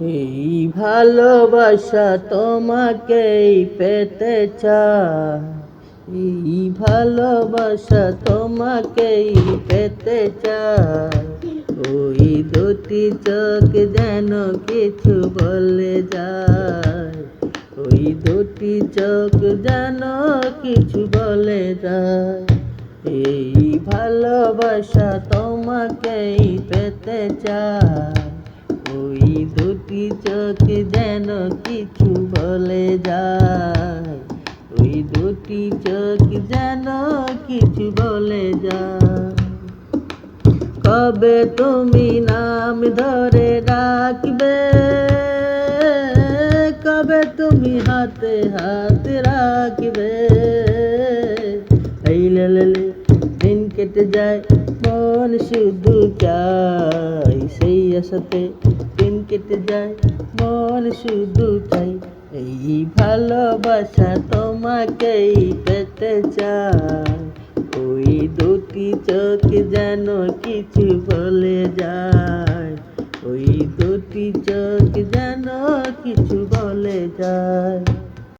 এই ভালোবাসা তোমাকেই পেতে চায় এই ভালোবাসা তোমাকেই পেতে চায় ওই দুটি চোখ যেন কিছু বলে যায়। ওই দুটি চোখ যেন কিছু বলে যায়। এই ভালোবাসা তোমাকেই পেতে চায় ওই দুটি চোখ যেন কিছু বলে যায়? ওই দুটি চোখ যেন কিছু বলে যায়। কবে তুমি নাম ধরে রাখবে কবে তুমি হাতে হাত রাখবে? এই লে লে লে, দিন কেটে যায় মন শুধু চাই সেই আশাতে কেটে যায়। মন শুধু চাই, এই ভালোবাসা তোমাকেই পেতে চাই। ওই দুটি চোখ যেন কিছু বলে যায়। ওই দুটি চোখ যেন কিছু বলে যায়।